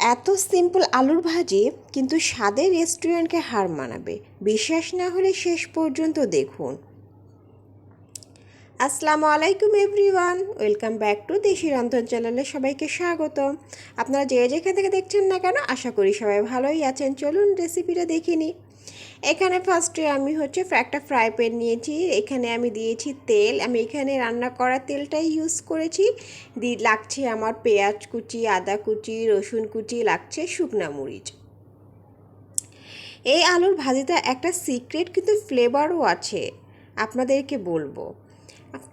এত সিম্পল আলুর ভাজি, কিন্তু স্বাদের রেস্টুরেন্টকে হার মানাবে। বিশ্বাস না হলে শেষ পর্যন্ত দেখুন। আসসালামু আলাইকুম এভরিওয়ান, ওয়েলকাম ব্যাক টু দেশি রন্ধন চ্যানেলে সবাইকে স্বাগত আপনারা যে যেখান থেকে দেখছেন না কেন, আশা করি সবাই ভালোই আছেন। চলুন রেসিপিটা দেখে নিই। এখানে ফার্স্টে আমি হচ্ছে একটা ফ্রাই প্যান নিয়েছি। এখানে আমি দিয়েছি তেল। আমি এখানে রান্না করা তেলটাই ইউজ করেছি। দি লাগছে আমার পেঁয়াজ কুচি, আদা কুচি, রসুন কুচি, লাগছে শুকনা মরিচ। এই আলুর ভাজিটা একটা সিক্রেট কিন্তু ফ্লেভারও আছে। আপনাদেরকে বলব।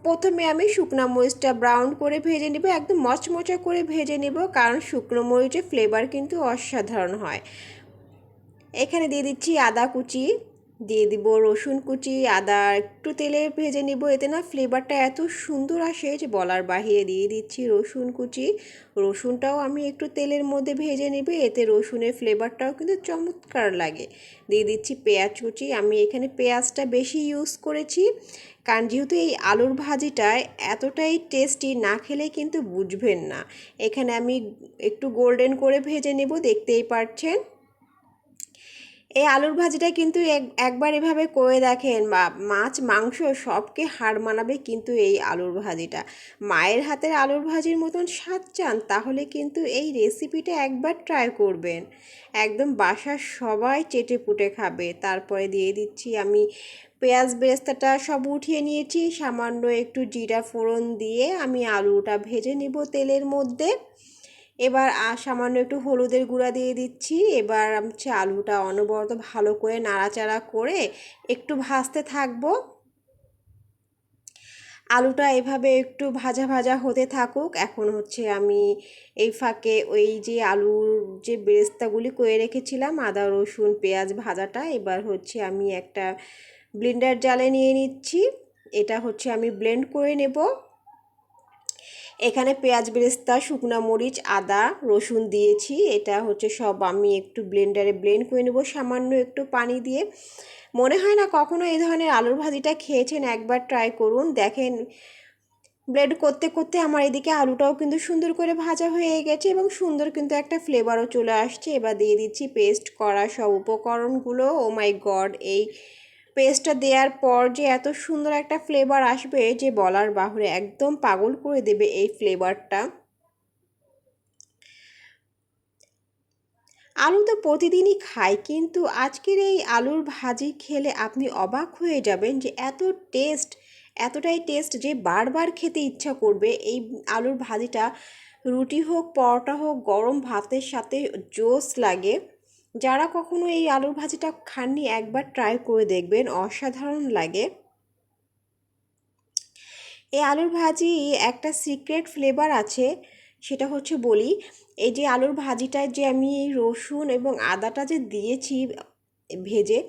প্রথমে আমি শুকনো মরিচটা ব্রাউন করে ভেজে নেব, একদম মচমচা করে ভেজে নেব, কারণ শুকনো মরিচের ফ্লেভার কিন্তু অসাধারণ হয়। এখানে দিয়ে দিচ্ছি আদা কুচি দিয়ে দিব রসুন কুচি, আদা, একটু তেলে ভেজে নিব। এতে না ফ্লেভারটা এত সুন্দর আসে যে বলার বাহিরে দিয়ে দিচ্ছি রসুন কুচি। রসুনটাও আমি একটু তেলের মধ্যে ভেজে নেব, এতে রসুনের ফ্লেভারটাও কিন্তু চমৎকার লাগে। দিয়ে দিচ্ছি পেঁয়াজ কুচি। আমি এখানে পেঁয়াজটা বেশি ইউজ করেছি, কারণ যেহেতু এই আলুর ভাজিটা এতটাই টেস্টি না খেলে কিন্তু বুঝবেন না। এখানে আমি একটু গোল্ডেন করে ভেজে নেব, দেখতেই পাচ্ছেন এই আলুর ভাজিটা কিন্তু একবার এভাবে করে দেখেন, বা মাছ, মাংস সবকে হার মানাবে কিন্তু এই আলুর ভাজিটা। মায়ের হাতের আলুর ভাজির মতন স্বাদ চান, তাহলে কিন্তু এই রেসিপিটা একবার ট্রাই করবেন। একদম বাসার সবাই চেটে পুটে খাবে। তারপরে দিয়ে দিচ্ছি আমি পেঁয়াজ বেরেস্তাটা সব উঠিয়ে নিয়েছি, সামান্য একটু জিরা ফোড়ন দিয়ে আমি আলুটা ভেজে নেব তেলের মধ্যে। এবার সামান্য একটু হলুদের গুঁড়া দিয়ে দিচ্ছি। এবার হচ্ছে আলুটা অনবরত ভালো করে নাড়াচাড়া করে একটু ভাজতে থাকব। আলুটা এভাবে একটু ভাজা ভাজা হতে থাকুক। এখন হচ্ছে আমি এই ফাঁকে ওই যে আলুর যে বেরেস্তাগুলি করে রেখেছিলাম, আদা, রসুন, পেঁয়াজ ভাজাটা, এবার হচ্ছে আমি একটা ব্লেন্ডার জালে নিয়ে নিচ্ছি। এটা হচ্ছে আমি ব্লেন্ড করে নেব। এখানে পেঁয়াজ, বেরেস্তা, শুকনা মরিচ, আদা, রসুন দিয়েছি। এটা হচ্ছে সব আমি একটু ব্লেন্ডারে ব্লেন্ড করে নেব, সামান্য একটু পানি দিয়ে। মনে হয় না কখনো এই ধরনের আলুর ভাজিটা খেয়েছেন, একবার ট্রাই করুন। দেখেন, ব্লেন্ড করতে করতে আমার এদিকে আলুটাও কিন্তু সুন্দর করে ভাজা হয়ে গেছে এবং সুন্দর কিন্তু একটা ফ্লেভারও চলে আসছে। এবার দিয়ে দিচ্ছি পেস্ট করা সব উপকরণগুলো। ও মাই গড এই পেস্টটা দেওয়ার পর যে এত সুন্দর একটা ফ্লেভার আসবে, যে বলার বাহুরে একদম পাগল করে দেবে এই ফ্লেভারটা আলু তো প্রতিদিনই খাই, কিন্তু আজকের এই আলুর ভাজি খেলে আপনি অবাক হয়ে যাবেন যে এত টেস্ট এতটাই টেস্ট যে বারবার খেতে ইচ্ছা করবে এই আলুর ভাজিটা। রুটি হোক, পরোটা হোক, গরম ভাতের সাথে জোস লাগে। যারা কখনো এই আলুর ভাজিটা খাননি, একবার ট্রাই করে দেখবেন, অসাধারণ লাগে। এই আলুর ভাজি একটা সিক্রেট ফ্লেভার আছে, সেটা হচ্ছে বলি, এই যে আলুর ভাজিটায় যে আমি এই রসুন এবং আদাটা যে দিয়েছি ভেজে,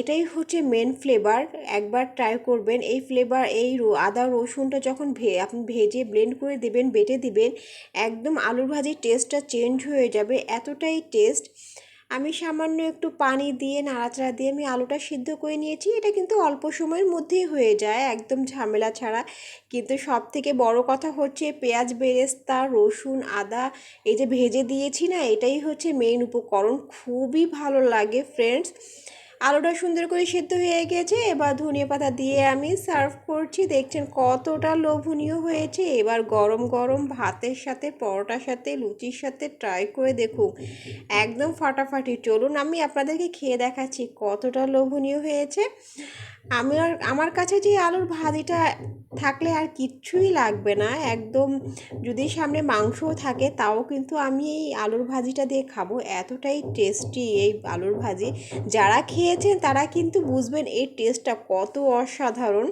এটাই হচ্ছে মেন ফ্লেভার একবার ট্রাই করবেন। এই ফ্লেভার এই আদা, রসুনটা যখন ভে, আপনি ভেজে ব্লেন্ড করে দেবেন, বেটে দিবেন, একদম আলুর ভাজির টেস্টটা চেঞ্জ হয়ে যাবে, এতটাই টেস্ট আমি সামান্য একটু পানি দিয়ে, নাড়াচাড়া দিয়ে আমি আলুটা সিদ্ধ করে নিয়েছি। এটা কিন্তু অল্প সময়ের মধ্যেই হয়ে যায়, একদম ঝামেলা ছাড়া। কিন্তু সব থেকে বড় কথা হচ্ছে পেঁয়াজ, বেরেস্তা, রসুন, আদা, এই যে ভেজে দিয়েছি না, এটাই হচ্ছে মেইন উপকরণ। খুবই ভালো লাগে ফ্রেন্ডস আলুটা সুন্দর করে সেদ্ধ হয়ে গেছে। এবার ধনিয়া পাতা দিয়ে আমি সার্ভ করছি। দেখছেন কতটা লোভনীয় হয়েছে। এবার গরম গরম ভাতের সাথে, পরোটার সাথে, লুচির সাথে ট্রাই করে দেখুন। একদম ফাটাফাটি। চলুন আমি আপনাদেরকে খেয়ে দেখাচ্ছি কতটা লোভনীয় হয়েছে। আমার আমার কাছে যে আলুর ভাজিটা থাকলে আর কিচ্ছুই লাগবে না। একদম যদি সামনে মাংসও থাকে, তাও কিন্তু আমি এই আলুর ভাজিটা দিয়ে খাব। এতটাই টেস্টি এই আলুর ভাজি। যারা খেয়েছেন তারা কিন্তু বুঝবেন এই টেস্টটা কত অসাধারণ।